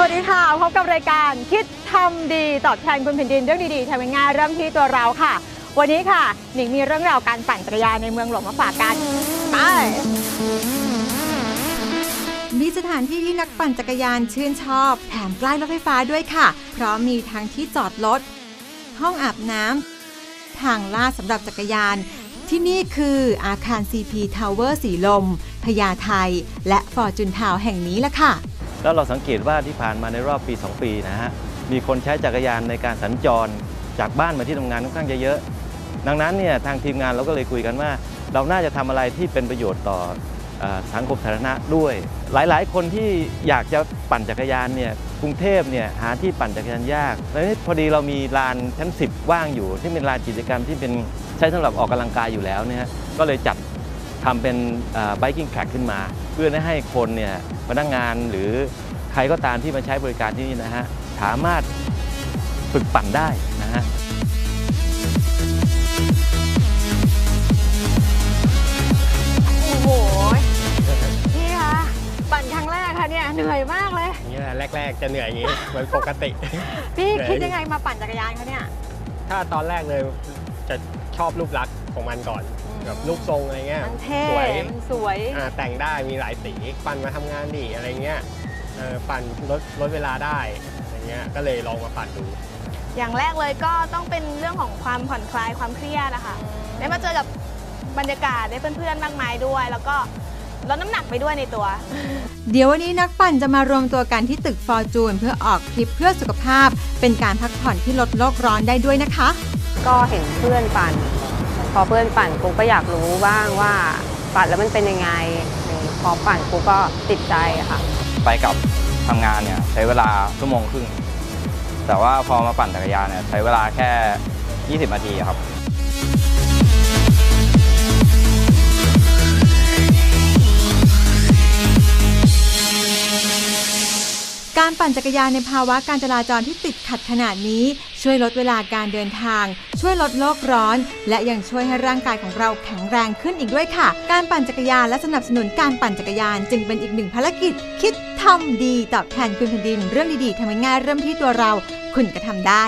สวัสดีค่ะ พบกับรายการคิดทำดีตอบแทนคุณแผ่นดินเรื่องดีๆทำง่ายเริ่มที่ตัวเราค่ะ วันนี้ค่ะหนิงมีเรื่องราวการปั่นจักรยานในเมืองหลวงมาฝากกันไปมีสถานที่ที่นักปั่นจักรยานชื่นชอบ แถมใกล้รถไฟฟ้าด้วยค่ะ เพราะมีทั้งที่จอดรถห้องอาบน้ำทางลาดสำหรับจักรยาน ที่นี่คืออาคาร CP Tower สีลมพญาไทและฟอร์จุนทาวแห่งนี้ละค่ะ แล้วเราสังเกตว่าที่ผ่านมาในรอบปี 2 ปีนะฮะมีคนใช้จักรยานในการสัญจรจากบ้านมาที่ทำงานค่อนข้างจะเยอะดังนั้นเนี่ยทางทีมงานเราก็เลยคุยกันว่า เราน่าจะทำอะไรที่เป็นประโยชน์ต่ออสังคมสาธารณะด้วย หลายๆ คนที่อยากจะปั่นจักรยานเนี่ยกรุงเทพเนี่ยหาที่ปั่นจักรยานยากแล้วนี่พอดีเรามีลานชั้น 10 ว่างอยู่ ที่เป็นลานกิจกรรมที่เป็นใช้สำหรับออกกำลังกายอยู่แล้วเนี่ยก็เลยจัด ทำเป็นไบกิ้งแทร็กขึ้นมา เพื่อให้คนเนี่ยพนักงานหรือใครก็ตามที่มาใช้บริการที่นี่นะฮะสามารถฝึกปั่นได้นะฮะโอ้โหนี่ค่ะปั่นครั้งแรกค่ะเนี่ยเหนื่อยมากเลย อย่างนี้แหละแรก ๆ จะเหนื่อยอย่างนี้ เหมือนปกติ พี่เหนื่อยคิดยังไงมาปั่นจักรยานคะเนี่ยถ้าตอนแรกเลยจะชอบรูปลักษณ์ของมันก่อน อืม แบบรูปทรงอะไรเงี้ยมันเท่สวยมันสวยอ่าแต่งได้มีหลายสีปั่นมาทำงานดีอะไรเงี้ยเออปั่นลดลดเวลาได้อะไรเงี้ยก็เลยลองมาปั่นดู อย่างแรกเลยก็ต้องเป็นเรื่องของความผ่อนคลายความเครียดนะคะได้มาเจอกับบรรยากาศได้เพื่อนๆมากมายด้วย แล้วก็ลดน้ำหนักไปด้วยในตัว เดี๋ยววันนี้นักปั่นจะมารวมตัวกันที่ตึกฟอร์จูนเพื่อออกทริปเพื่อสุขภาพ เป็นการพักผ่อนที่ลดโลกร้อนได้ด้วยนะคะ ก็เห็นเพื่อนปั่น พอเพื่อนปั่นกูก็อยากรู้บ้างว่าปั่นแล้วมันเป็นยังไง พอปั่นกูก็ติดใจค่ะ ไปกับทำงานเนี่ยใช้เวลาชั่วโมงครึ่ง แต่ว่าพอมาปั่นจักรยานเนี่ยใช้เวลาแค่ 20 นาทีครับ การปั่นจักรยานในภาวะการจราจรที่ติดขัดขนาดนี้ ช่วยลดเวลาการเดินทาง ช่วยลดโลกร้อน และยังช่วยให้ร่างกายของเราแข็งแรงขึ้นอีกด้วยค่ะ การปั่นจักรยานและสนับสนุนการปั่นจักรยานจึงเป็นอีกหนึ่งภารกิจ คิดทำดีตอบแทนคุณแผ่นดิน เรื่องดีๆทำง่ายๆเริ่มที่ตัวเรา คุณก็ทำได้